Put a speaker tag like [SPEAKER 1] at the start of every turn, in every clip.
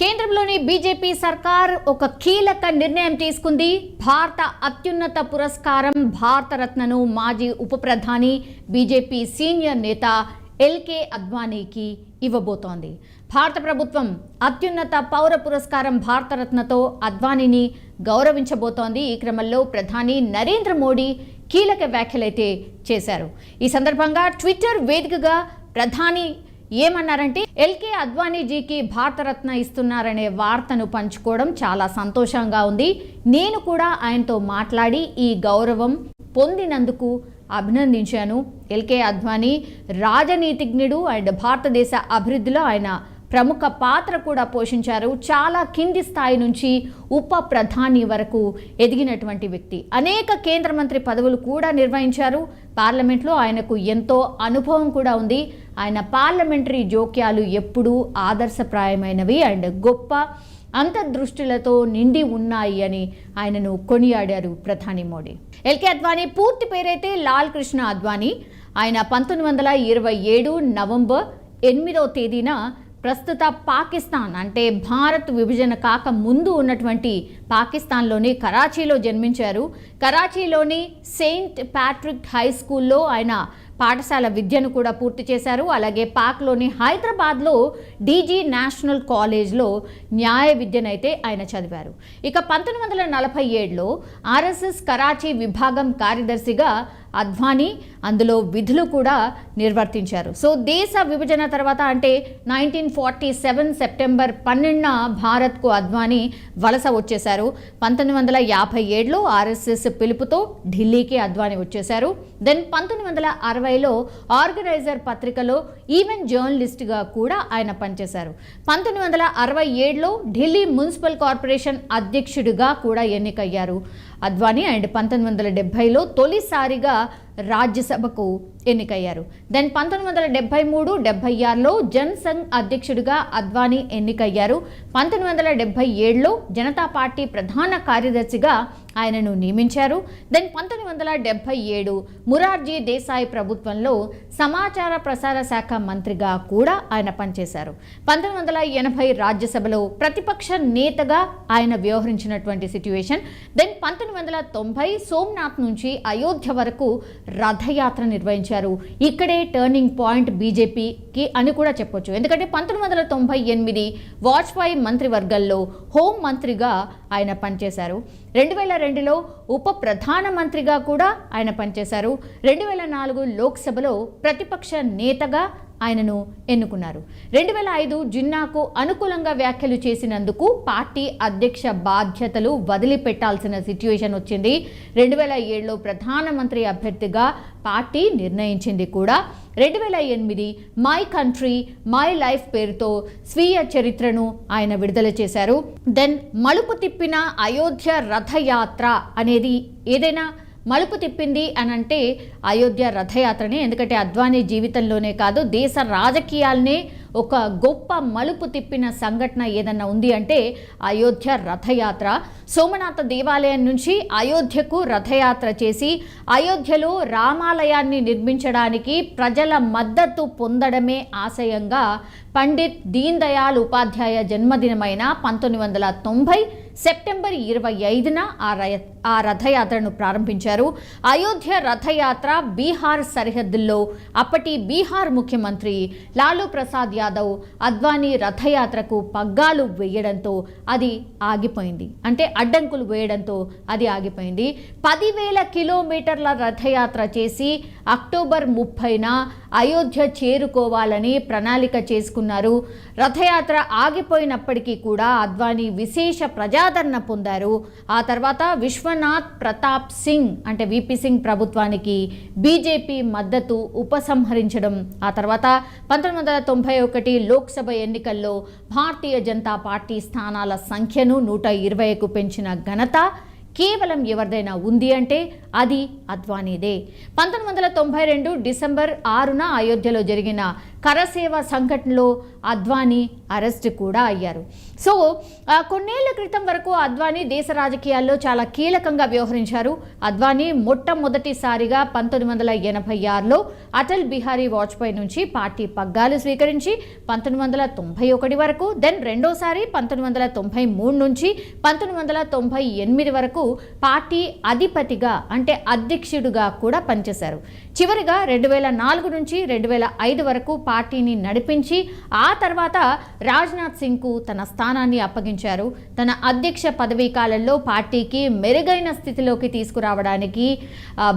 [SPEAKER 1] కేంద్రంలోని బీజేపీ సర్కార్ ఒక కీలక నిర్ణయం తీసుకుంది. భారత అత్యున్నత పురస్కారం భారతరత్నను మాజీ ఉప ప్రధాని బీజేపీ సీనియర్ నేత ఎల్కే అద్వానీకి ఇవ్వబోతోంది. భారత ప్రభుత్వం అత్యున్నత పౌర పురస్కారం భారతరత్నతో అద్వానీని గౌరవించబోతోంది. ఈ క్రమంలో ప్రధాని నరేంద్ర మోడీ కీలక వ్యాఖ్యలైతే చేశారు. ఈ సందర్భంగా ట్విట్టర్ వేదికగా ప్రధాని ఏమన్నారంటే ఎల్కే అద్వానీజీకి భారతరత్న ఇస్తున్నారనే వార్తను పంచుకోవడం చాలా సంతోషంగా ఉంది. నేను కూడా ఆయనతో మాట్లాడి ఈ గౌరవం పొందినందుకు అభినందించాను. ఎల్కే అద్వానీ రాజనీతిజ్ఞుడు అండ్ భారతదేశ అభివృద్ధిలో ఆయన ప్రముఖ పాత్ర కూడా పోషించారు. చాలా కింది స్థాయి నుంచి ఉప ప్రధాని వరకు ఎదిగినటువంటి వ్యక్తి. అనేక కేంద్ర మంత్రి పదవులు కూడా నిర్వహించారు. పార్లమెంట్లో ఆయనకు ఎంతో అనుభవం కూడా ఉంది. ఆయన పార్లమెంటరీ జోక్యాలు ఎప్పుడూ ఆదర్శప్రాయమైనవి అండ్ గొప్ప అంతర్దృష్టిలతో నిండి ఉన్నాయి అని ఆయనను కొనియాడారు ప్రధాని మోడీ. ఎల్కే అద్వానీ పూర్తి పేరైతే లాల్ కృష్ణ అద్వానీ. ఆయన పంతొమ్మిది వందల ఇరవై ఏడు నవంబర్ ఎనిమిదో తేదీన ప్రస్తుత పాకిస్తాన్ అంటే భారత్ విభజన కాక ముందు ఉన్నటువంటి పాకిస్తాన్లోని కరాచీలో జన్మించారు. కరాచీలోని సెయింట్ ప్యాట్రిక్ హై స్కూల్లో ఆయన పాఠశాల విద్యను కూడా పూర్తి చేశారు. అలాగే పాక్లోని హైదరాబాద్లో డీజీ నేషనల్ కాలేజ్లో న్యాయ విద్యనైతే ఆయన చదివారు. ఇక పంతొమ్మిది వందల నలభై ఏడులో ఆర్ఎస్ఎస్ కరాచీ విభాగం కార్యదర్శిగా అద్వానీ అందులో విధులు కూడా నిర్వర్తించారు. సో దేశ విభజన తర్వాత అంటే నైన్టీన్ ఫార్టీ సెవెన్ సెప్టెంబర్ పన్నెండున భారత్కు అద్వానీ వలస వచ్చేశారు. పంతొమ్మిది వందల యాభై ఏడులో ఆర్ఎస్ఎస్ పిలుపుతో ఢిల్లీకి అద్వానీ వచ్చేశారు. దెన్ పంతొమ్మిది వందల అరవైలో ఆర్గనైజర్ పత్రికలో ఈవెంట్ జర్నలిస్ట్గా కూడా ఆయన పనిచేశారు. పంతొమ్మిది వందల అరవై ఏడులో ఢిల్లీ మున్సిపల్ కార్పొరేషన్ అధ్యక్షుడిగా కూడా ఎన్నికయ్యారు అద్వానీ. అండ్ పంతొమ్మిది వందల డెబ్బైలో తొలిసారిగా राज्यसभा को ఎన్నికయ్యారు. దెన్ పంతొమ్మిది వందల డెబ్బై మూడు డెబ్బై ఆరులో జనసంఘ్ అధ్యక్షుడిగా అద్వానీ ఎన్నికయ్యారు. పంతొమ్మిది వందల డెబ్బై ఏడులో జనతా పార్టీ ప్రధాన కార్యదర్శిగా ఆయనను నియమించారు. దెన్ పంతొమ్మిది వందల డెబ్బై ఏడు మురార్జీ దేశాయ్ ప్రభుత్వంలో సమాచార ప్రసార శాఖ మంత్రిగా కూడా ఆయన పనిచేశారు. పంతొమ్మిది వందల ఎనభై రాజ్యసభలో ప్రతిపక్ష నేతగా ఆయన వ్యవహరించినటువంటి సిట్యువేషన్ దెన్ పంతొమ్మిది వందల తొంభై సోమనాథ్ నుంచి అయోధ్య వరకు రథయాత్ర నిర్వహించారు. ఇక్కడే టర్నింగ్ పాయింట్ బీజేపీకి అని కూడా చెప్పొచ్చు. ఎందుకంటే పంతొమ్మిది వందల తొంభై ఎనిమిది వాజ్పేయి మంత్రివర్గంలో హోం మంత్రిగా ఆయన పనిచేశారు. రెండు వేల రెండులో ఉప ప్రధానమంత్రిగా కూడా ఆయన పనిచేశారు. రెండు వేల నాలుగు లోక్సభలో ప్రతిపక్ష నేతగా ఆయనను ఎన్నుకున్నారు. రెండు వేల ఐదు జిన్నాకు అనుకూలంగా వ్యాఖ్యలు చేసినందుకు పార్టీ అధ్యక్ష బాధ్యతలు వదిలిపెట్టాల్సిన సిచ్యువేషన్ వచ్చింది. రెండు వేల ఏడులో ప్రధానమంత్రి అభ్యర్థిగా పార్టీ నిర్ణయించింది కూడా. రెండు వేల ఎనిమిది మై కంట్రీ మై లైఫ్ పేరుతో స్వీయ చరిత్రను ఆయన విడుదల చేశారు. దెన్ మలుపు తిప్పిన అయోధ్య రథయాత్ర అనేది ఏదైనా మలుపు తిప్పింది అని అంటే అయోధ్య రథయాత్రనే. ఎందుకంటే అద్వానీ జీవితంలోనే కాదు దేశ రాజకీయాలనే ఒక గొప్ప మలుపు తిప్పిన సంఘటన ఏదన్నా ఉంది అంటే అయోధ్య రథయాత్ర. సోమనాథ దేవాలయం నుంచి అయోధ్యకు రథయాత్ర చేసి అయోధ్యలో రామాలయాన్ని నిర్మించడానికి ప్రజల మద్దతు పొందడమే ఆశయంగా పండిత్ దీన్ దయాళ్ ఉపాధ్యాయ జన్మదినమైన పంతొమ్మిది వందల తొంభై సెప్టెంబర్ ఇరవై ఐదున ఆ రయ ఆ రథయాత్రను ప్రారంభించారు. అయోధ్య రథయాత్ర బీహార్ సరిహద్దుల్లో అప్పటి బీహార్ ముఖ్యమంత్రి లాలూ ప్రసాద్ యాదవ్ అద్వానీ రథయాత్రకు పగ్గాలు వేయడంతో అది ఆగిపోయింది. అంటే అడ్డంకులు వేయడంతో అది ఆగిపోయింది. పదివేల కిలోమీటర్ల రథయాత్ర చేసి అక్టోబర్ ముప్పైన అయోధ్య చేరుకోవాలని ప్రణాళిక చేసుకున్నారు. రథయాత్ర ఆగిపోయినప్పటికీ కూడా అద్వానీ విశేష ప్రజాదరణ పొందారు. ఆ తర్వాత విశ్వ విశ్వనాథ్ ప్రతాప్ సింగ్ అంటే విపి సింగ్ ప్రభుత్వానికి బీజేపీ మద్దతు ఉపసంహరించడం ఆ తర్వాత పంతొమ్మిది వందల తొంభై ఒకటి లోక్సభ ఎన్నికల్లో భారతీయ జనతా పార్టీ స్థానాల సంఖ్యను నూట ఇరవైకు పెంచిన ఘనత కేవలం ఎవరిదైనా ఉంది అంటే అది అద్వానీదే. పంతొమ్మిది వందల తొంభై రెండు డిసెంబర్ ఆరున అయోధ్యలో జరిగిన కరసేవ సంఘటనలో అద్వానీ అరెస్ట్ కూడా అయ్యారు. సో కొన్నేళ్ళ క్రితం వరకు అద్వానీ దేశ రాజకీయాల్లో చాలా కీలకంగా వ్యవహరించారు. అద్వానీ మొట్టమొదటిసారిగా పంతొమ్మిది వందల ఎనభై ఆరులో అటల్ బిహారీ వాజ్పేయి నుంచి పార్టీ పగ్గాలు స్వీకరించి పంతొమ్మిది వందల తొంభై ఒకటి వరకు దెన్ రెండోసారి పంతొమ్మిది వందల తొంభై మూడు నుంచి పంతొమ్మిది వందల తొంభై ఎనిమిది వరకు పార్టీ అధిపతిగా అంటే అధ్యక్షుడిగా కూడా పనిచేశారు. చివరిగా రెండు వేల నాలుగు నుంచి రెండు వేల ఐదు వరకు పార్టీని నడిపించి ఆ తర్వాత రాజ్నాథ్ సింగ్కు తన స్థానాన్ని అప్పగించారు. తన అధ్యక్ష పదవీ కాలంలో పార్టీకి మెరుగైన స్థితిలోకి తీసుకురావడానికి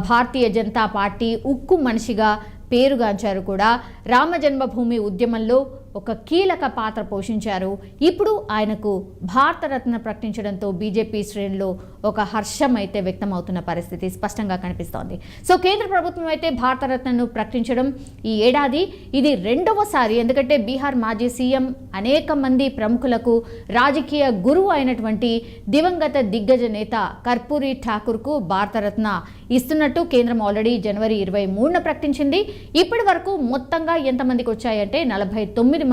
[SPEAKER 1] భారతీయ జనతా పార్టీ ఉక్కు మనిషిగా పేరుగాంచారు కూడా. రామ జన్మభూమి ఉద్యమంలో ఒక కీలక పాత్ర పోషించారు. ఇప్పుడు ఆయనకు భారతరత్న ప్రకటించడంతో బీజేపీ శ్రేణుల్లో ఒక హర్షం అయితే వ్యక్తమవుతున్న పరిస్థితి స్పష్టంగా కనిపిస్తోంది. సో కేంద్ర ప్రభుత్వం అయితే భారతరత్నను ప్రకటించడం ఈ ఏడాది ఇది రెండవసారి ఎందుకంటే బీహార్ మాజీ సీఎం అనేక మంది ప్రముఖులకు రాజకీయ గురువు అయినటువంటి దివంగత దిగ్గజ నేత కర్పూరి ఠాకూర్కు భారతరత్న ఇస్తున్నట్టు కేంద్రం ఆల్రెడీ జనవరి ఇరవై మూడున ప్రకటించింది. ఇప్పటి వరకు మొత్తంగా ఎంతమందికి వచ్చాయంటే నలభై తొమ్మిది